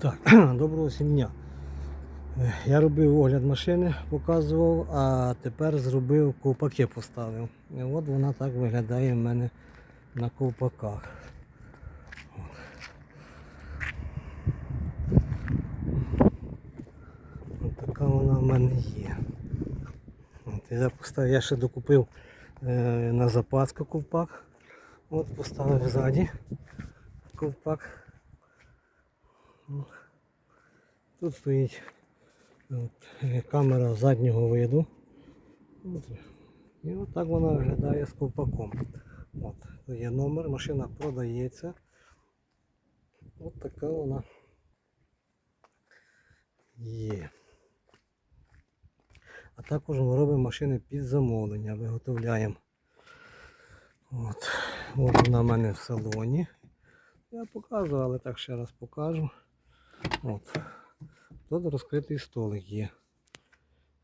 Так, доброго всім дня. Е, Я робив огляд машини, показував, а тепер зробив ковпаки поставив. І от вона так виглядає в мене на ковпаках. От така вона в мене є. От, я, поставив, я ще докупив е, на запаску ковпак. От поставив ззаді ковпак. Тут стоїть от, камера заднього виду. От. І от так вона виглядає з ковпаком. От, є номер, машина продається. От така вона є. А також ми робимо машини під замовлення, виготовляємо. От. От вона в мене в салоні. Я показував, але так ще раз покажу. От. Тут розкритий столик є.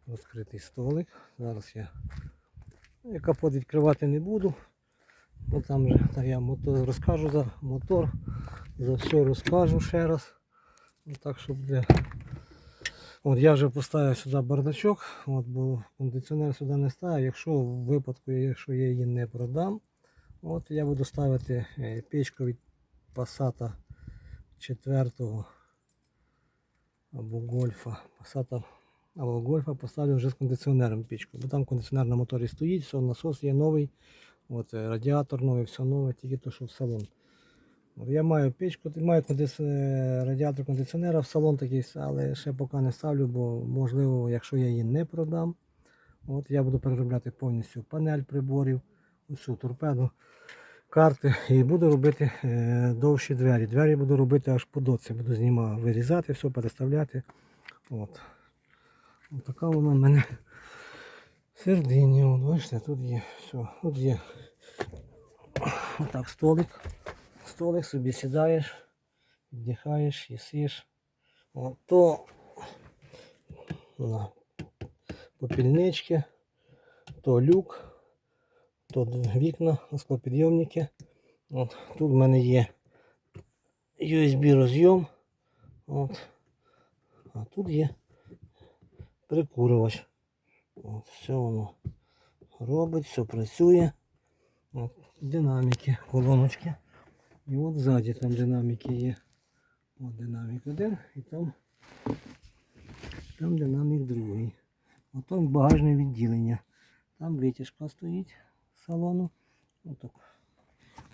Розкритий столик. Зараз я я капот відкривати не буду. Бо там же так я мотор, розкажу за мотор, за все розкажу ще раз. Ну, Так, щоб для... От я вже поставив сюди бардачок, от, бо кондиціонер сюди не ставив. Якщо в випадку, якщо я її не продам, от я буду ставити е, печку від Passat 4 або гольфа. Passat або гольфа поставлю вже з кондиціонером пічку. Бо там кондиціонер на моторі стоїть, все, насос є новий, от, е, радіатор новий, все нове, тільки то, що в салон. Я маю печку, маю радіатор кондиціонера в салон такий, але ще поки не ставлю, бо можливо, якщо я її не продам, от, я буду переробляти повністю панель приборів, усю торпеду карти і буду робити е, довші двері. Двері буду робити аж по доці. Буду знімати, вирізати, все, переставляти. От. От така вона в мене середині. От, бачите, тут є все. Тут є отак столик. Столик собі сідаєш, віддихаєш, їсиш. От то попільнички, то люк тут вікна, склопідйомники. От, тут в мене є USB розйом. От. А тут є прикурювач. От, все воно робить, все працює. От, динаміки, колоночки. І от ззаді там динаміки є. От динамік один і там, там динамік другий. От там багажне відділення. Там витяжка стоїть салону. Отак.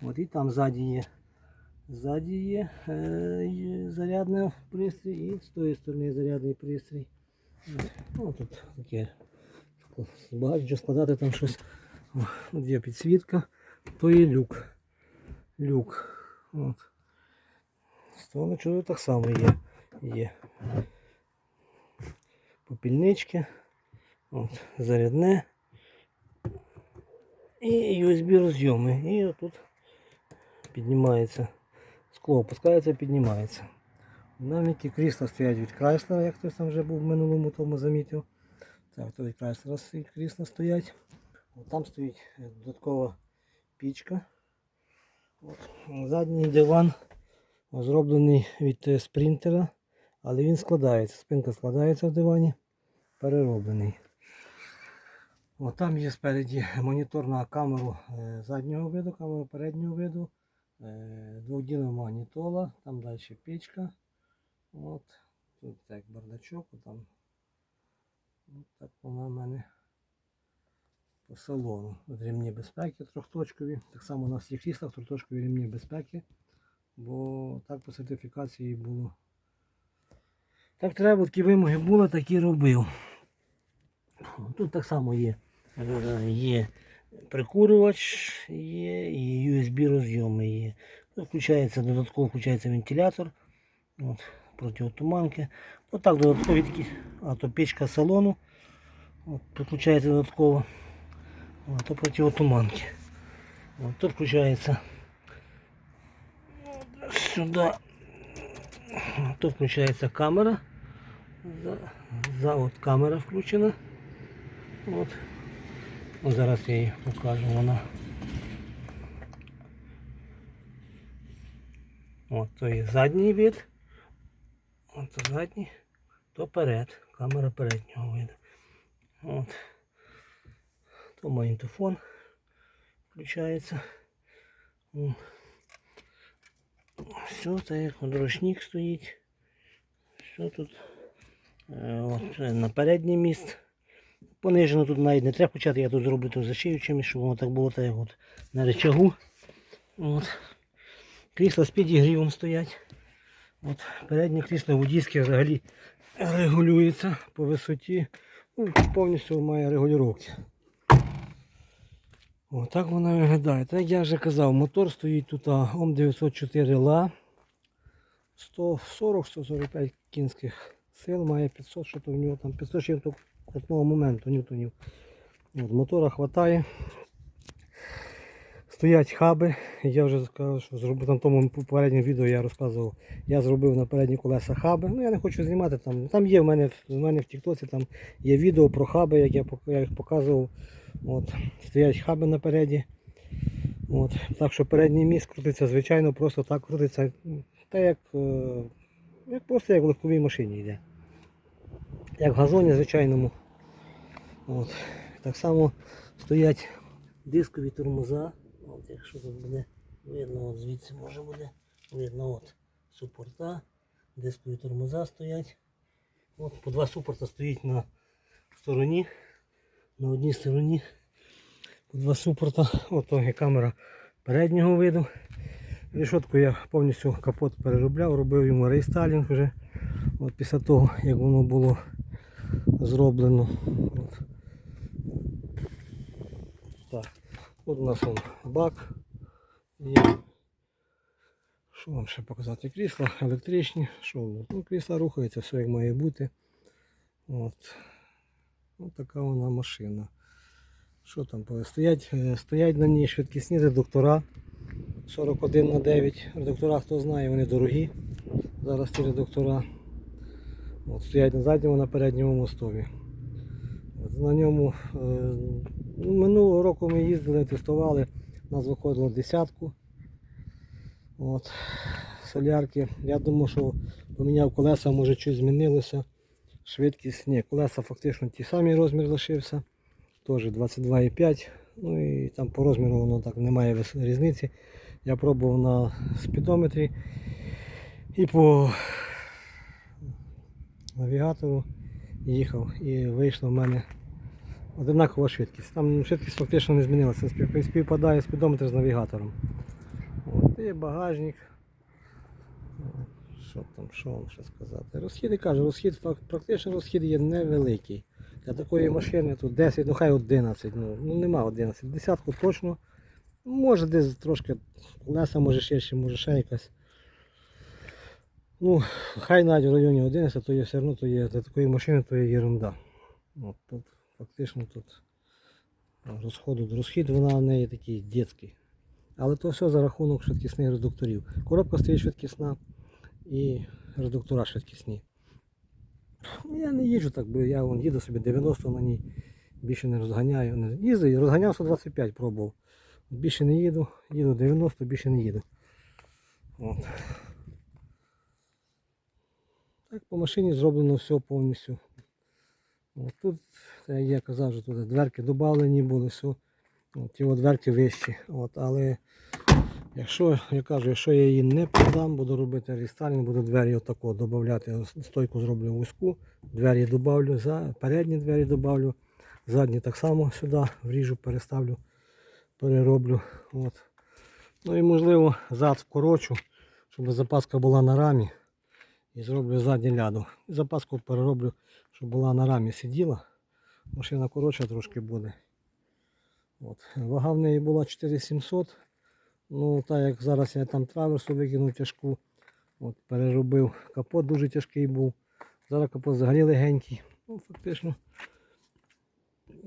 От і там ззаді є. Ззаді є, е, зарядний пристрій і з тої сторони зарядний пристрій. От. Ну, тут таке багато складати там щось. О, є підсвітка, то є люк. Люк. От. Столичок так само є. Є. Попільнички. От, зарядне і USB розйоми. І отут піднімається. Скло опускається, піднімається. Динаміки крісла стоять від Крайслера, як хтось там вже був в минулому тому замітив. Так, то від Крайслера крісла стоять. От там стоїть додаткова пічка. От. Задній диван зроблений від е, спринтера, але він складається. Спинка складається в дивані, перероблений. От там є спереді монітор на камеру е, заднього виду, камеру переднього виду, е, двохдільна магнітола, там далі печка. От, тут так бардачок, там. От так вона в мене по салону. От ремні безпеки трьохточкові. Так само на всіх кріслах трьохточкові ремні безпеки. Бо так по сертифікації було. Так треба, такі вимоги були, так і робив. Тут так само є. Е, Є прикурювач, є і USB розйоми є. Включається додатково включається вентилятор от, проти туманки. Отак додаткові такі, а то печка салону. От, підключається додатково. От, то проти туманки. От, тут включається сюди. Тут включається камера. За, за от камера включена. От. Ось зараз я її покажу вона. От то є задній вид. то задній, то перед. Камера переднього виду. От. То магнітофон включається. Все, так як ручник стоїть. Все тут. Е, От, на переднє місце. Понижено тут навіть не треба почати, я тут зроблю тут зашию чимось, щоб воно так було так от на речагу. От. Крісла з підігрівом стоять. От, переднє крісло водійське взагалі регулюється по висоті. Ну, повністю має регулювання. О, так вона виглядає. Так як я вже казав, мотор стоїть тут ОМ 904 ла 140-145 кінських сил, має 500, що то в нього там 500 чим-то крутного моменту ньютонів. От, мотора хватає. Стоять хаби. Я вже сказав, що зробив в тому попередньому відео я розказував. Я зробив на передні колеса хаби. Ну я не хочу знімати там. Там є в мене в мене в Тіктоці, там є відео про хаби, як я, я їх показував. От, стоять хаби напереді. От, так що передній міст крутиться, звичайно, просто так крутиться. Та як, е, як просто як в легковій машині йде. Як в газоні звичайному. От. Так само стоять дискові тормоза. От, якщо тут буде видно, от звідси може буде видно от супорта, дискові тормоза стоять. От по два супорта стоїть на стороні. На одній стороні по два супорта. От є камера переднього виду. Рішотку я повністю капот переробляв, робив йому рейстайлінг вже. От після того, як воно було зроблено. От. Так. От у нас он бак. Є. Що вам ще показати? Крісла електричні. Що? Ну, крісла рухаються, все як має бути. От. Ось така вона машина. Що там? Стоять, е, стоять на ній швидкісні редуктора 41 на 9. Редуктора, хто знає, вони дорогі. Зараз ці редуктора. От, стоять на задньому, на передньому мостові. От, на ньому е, минулого року ми їздили, тестували, у нас виходило десятку. От, солярки. Я думаю, що поміняв колеса, може щось змінилося. Швидкість, ні, колеса фактично ті самі розмір лишився. Теж 22,5. Ну і там по розміру воно так немає різниці. Я пробував на спідометрі і по навігатору їхав і вийшла в мене одинакова швидкість. Там швидкість фактично не змінилася, співпадає спідометр з навігатором. От, і багажник. Що там, що вам ще сказати? Розхід, я кажу, розхід, практично розхід є невеликий. Для такої машини тут 10, ну хай 11, ну, ну нема 11, десятку точно. Може десь трошки колеса, може ширше, може ще якась. Ну, хай навіть в районі 11, то є все одно то є для такої машини, то є ерунда. От, фактично тут розходу, розхід вона в неї такий дитячий. Але то все за рахунок швидкісних редукторів. Коробка стоїть швидкісна і редуктора швидкісні. Ну, Я не їжджу так, бо я вон, їду собі 90 на ній, більше не розганяю. Не- Їздив, розганяв 125 пробував. Більше не їду, їду 90, більше не їду. От. Так по машині зроблено все повністю. От тут, як я казав, що тут дверки додавлені були, все. От, от дверки вищі. От, але якщо я кажу, якщо я її не продам, буду робити рестайлінг, буду двері отако додати. Стойку зроблю вузьку, двері додавлю, передні двері додавлю, задні так само сюди вріжу, переставлю, перероблю. От. Ну і можливо зад вкорочу, щоб запаска була на рамі. І зроблю задню ляду. Запаску перероблю, щоб була на рамі сиділа. Машина коротша трошки буде. От. Вага в неї була 4700. Ну, так як зараз я там траверсу викинув тяжку. От, переробив. Капот дуже тяжкий був. Зараз капот взагалі легенький. Ну, фактично.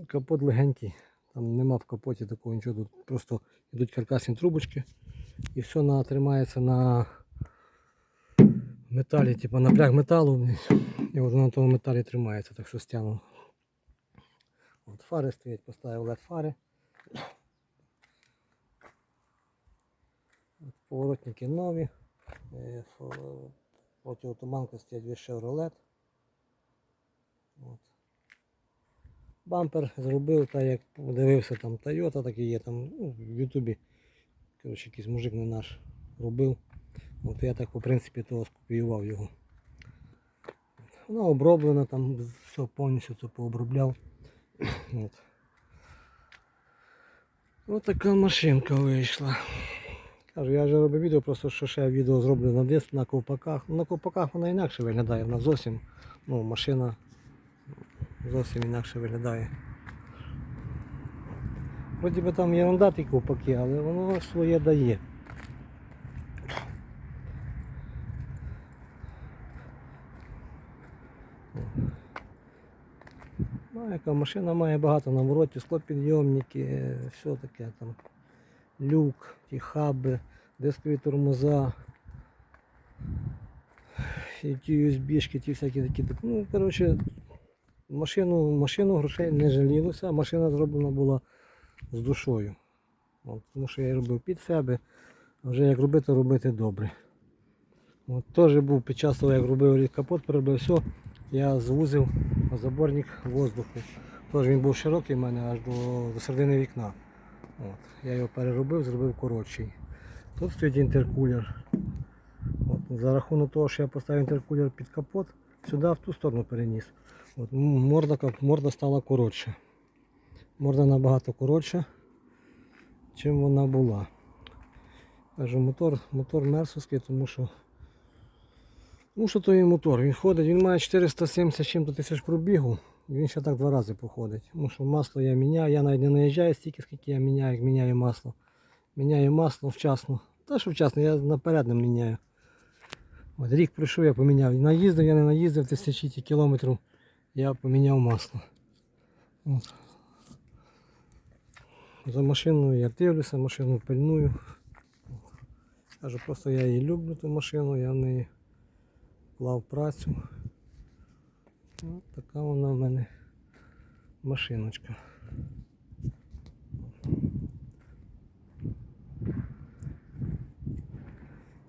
Капот легенький. Там нема в капоті такого нічого. Тут просто йдуть каркасні трубочки. І все на, тримається на металі, типу напряг металу. І от на тому металі тримається, так що стягнув. От фари стоять, поставив LED фари. От Поворотники нові. Е, фо- Протиотуманка стоять від Chevrolet. От. Бампер зробив, так як дивився там Toyota, так і є там ну, в Ютубі. Коротше, якийсь мужик не наш робив. От я так по принципі того скопіював його. Вона оброблена, там все повністю це пообробляв. От. Ось така машинка вийшла. Кажу, я вже робив відео, просто що ще відео зроблю на диск на ковпаках. На ковпаках вона інакше виглядає, вона зовсім, ну, машина зовсім інакше виглядає. Вроді би там ерунда ті ковпаки, але воно своє дає. Ну, машина має багато навороті, склопідйомники, все таке там. Люк, ті хаби, дискові тормоза, і ті USB-шки, ті всякі такі. Ну, коротше, машину, машину грошей не жалілося, машина зроблена була з душою. От, тому що я робив під себе, а вже як робити, робити добре. От, теж був під час того, як робив капот, переробив все, я звузив заборник воздуху. Тож він був широкий в мене аж до, до середини вікна. От. Я його переробив, зробив коротший. Тут стоїть інтеркулер. От. За рахунок того, що я поставив інтеркулер під капот, сюди в ту сторону переніс. От. Морда, морда стала коротша. Морда набагато коротша, чим вона була. Кажу, мотор, мотор мерсовський, тому що тому що то мотор. Він ходить, він має 470 чим-то тисяч пробігу. І він ще так два рази походить. Тому що масло я міняю, я навіть не наїжджаю стільки, скільки я міняю, як міняю масло. Міняю масло вчасно. Та що вчасно, я наперед не міняю. От рік пройшов, я поміняв. Наїздив, я не наїздив тисячі кілометрів, я поміняв масло. От. За машиною я дивлюся, машину пильную. Кажу, просто я її люблю, ту машину, я в неї клав працю. Ось така вона в мене машиночка.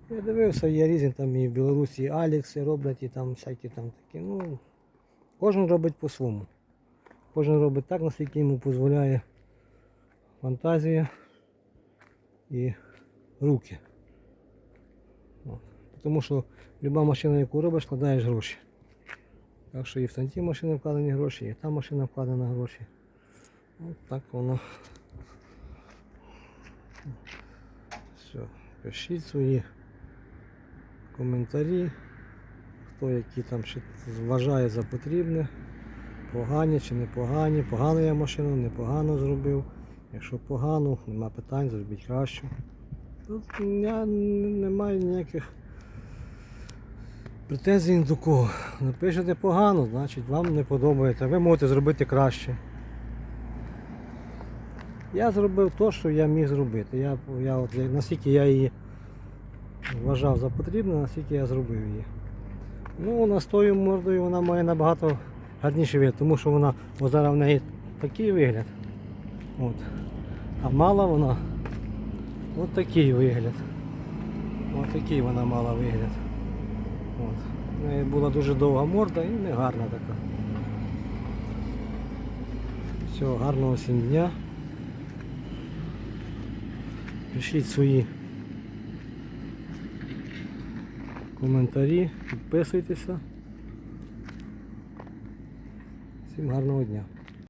Я дивився, є різні там і в Білорусі і Алікси роблять, і там всякі там такі. Ну, кожен робить по-своєму. Кожен робить так, наскільки йому дозволяє фантазія і руки. Тому що люба машина, яку робиш, складаєш гроші. Так що і в танті машини вкладені гроші, і та машина вкладена гроші. От так воно. Все. Пишіть свої коментарі, хто які там ще вважає за потрібне. Погані чи непогані. Погано я машину, непогано зробив. Якщо погано, нема питань, зробіть краще. Тут я не маю ніяких претензій ні до кого. Напишете погано, значить вам не подобається. Ви можете зробити краще. Я зробив те, що я міг зробити. Я, я от, наскільки я її вважав за потрібне, наскільки я зробив її. Ну, вона з тою мордою вона має набагато гарніший вигляд, тому що вона ось зараз в неї такий вигляд. От. А мала вона от такий вигляд. От такий вона мала вигляд. От. Неї була дуже довга морда і не гарна така. Все, гарного всім дня. Пишіть свої коментарі, підписуйтеся. Всім гарного дня.